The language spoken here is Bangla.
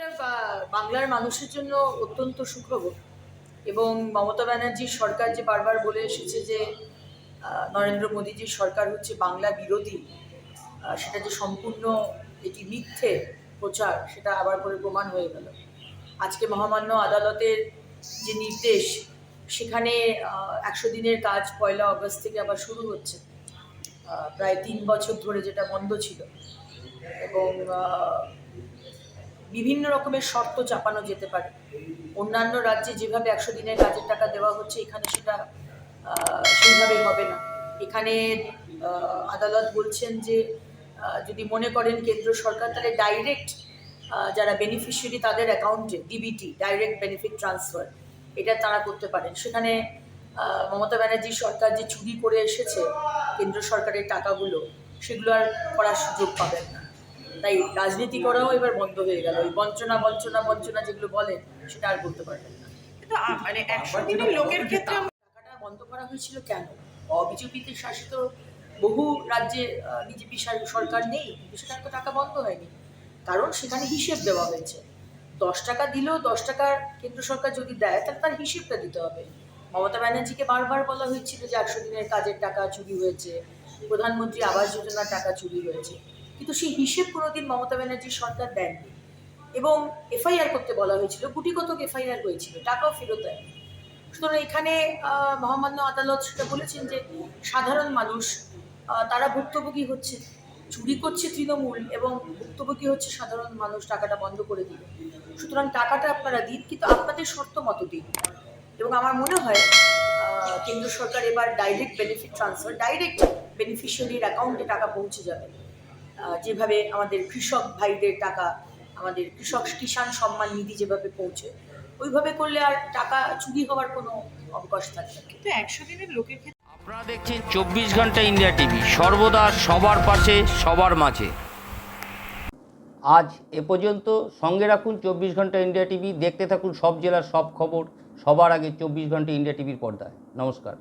এটা বাংলার মানুষের জন্য অত্যন্ত সুখবর। এবং মমতা ব্যানার্জির সরকার যে বারবার বলে এসেছে যে নরেন্দ্র মোদীজির সরকার হচ্ছে বাংলা বিরোধী সেটা যে সম্পূর্ণ এটি মিথ্যে প্রচার, সেটা আবার করে প্রমাণ হয়ে গেল। আজকে মহামান্য আদালতের যে নির্দেশ, সেখানে একশো দিনের কাজ পয়লা আগস্ট থেকে আবার শুরু হচ্ছে। প্রায় তিন বছর ধরে যেটা বন্ধ ছিল। এবং বিভিন্ন রকমের শর্ত চাপানো যেতে পারে। অন্যান্য রাজ্যে যেভাবে একশো দিনের কাজের টাকা দেওয়া হচ্ছে, এখানে সেটা সেইভাবে হবে না। এখানে আদালত বলছেন যে যদি মনে করেন কেন্দ্র সরকার, তাহলে ডাইরেক্ট যারা বেনিফিশিয়ারি তাদের অ্যাকাউন্টে ডিবিটি ডাইরেক্ট বেনিফিট ট্রান্সফার এটা তারা করতে পারেন। সেখানে মমতা ব্যানার্জির সরকার যে চুরি করে এসেছে, কেন্দ্র সরকারের টাকাগুলো, সেগুলো আর করার সুযোগ পাবেন না। তাই রাজনীতি করাও এবার বন্ধ হয়ে গেল। ওই বঞ্চনা বঞ্চনা বঞ্চনা যেগুলো বলেন সেটা আর বলতে পারবেন না। মানে একশো দিনের লোকের ক্ষেত্রে টাকাটা বন্ধ করা হয়েছিল কেন? বিজেপিতে শাসিত বহু রাজ্যে বিজেপি সরকার নেই সেখানে তো টাকা বন্ধ হয়নি। কারণ সেখানে হিসেব দেওয়া হয়েছে। দশ টাকা দিলেও দশ টাকার কেন্দ্র সরকার যদি দেয় তাহলে তার হিসেবটা দিতে হবে। মমতা ব্যানার্জিকে বারবার বলা হয়েছিল যে একশো দিনের কাজের টাকা চুরি হয়েছে। প্রধানমন্ত্রী আবাস যোজনার টাকা চুরি হয়েছে। কিন্তু সেই হিসেব কোনোদিন মমতা ব্যানার্জির সরকার দেননি। এবং এফআইআর করতে বলা হয়েছিল গুটি কতক এফআইআর হয়েছিল, টাকাও ফেরত দেয় সুতরাং এখানে মহামান্য আদালত সেটা বলেছেন যে সাধারণ মানুষ তারা ভুক্তভোগী হচ্ছে, চুরি করছে তৃণমূল এবং ভুক্তভোগী হচ্ছে সাধারণ মানুষ, টাকাটা বন্ধ করে দিল। সুতরাং টাকাটা আপনারা দিন, কিন্তু আপনাদের শর্ত মতো দিন। এবং আমার মনে হয় কেন্দ্র সরকার এবার ডাইরেক্ট বেনিফিট ট্রান্সফার ডাইরেক্ট বেনিফিশিয়ারির অ্যাকাউন্টে টাকা পৌঁছে যাবে। যেভাবে আমাদের কৃষক ভাইদের টাকা আমাদের কৃষক কিষাণ সম্মান নিধি যেভাবে পৌঁছে ওইভাবে করলে আর টাকা চুরি হওয়ার কোনো অবকাশ থাকে না। কিন্তু একশো দিনের লোকের ক্ষেত্রে আপনারা দেখছেন চব্বিশ ঘণ্টা ইন্ডিয়া টিভি সর্বদা সবার পাশে সবার মাঝে। আজ এ পর্যন্ত সঙ্গে রাখুন চব্বিশ ঘণ্টা ইন্ডিয়া টিভি দেখতে থাকুন সব জেলার সব খবর সবার আগে চব্বিশ ঘণ্টা ইন্ডিয়া টিভির পর্দায়। নমস্কার।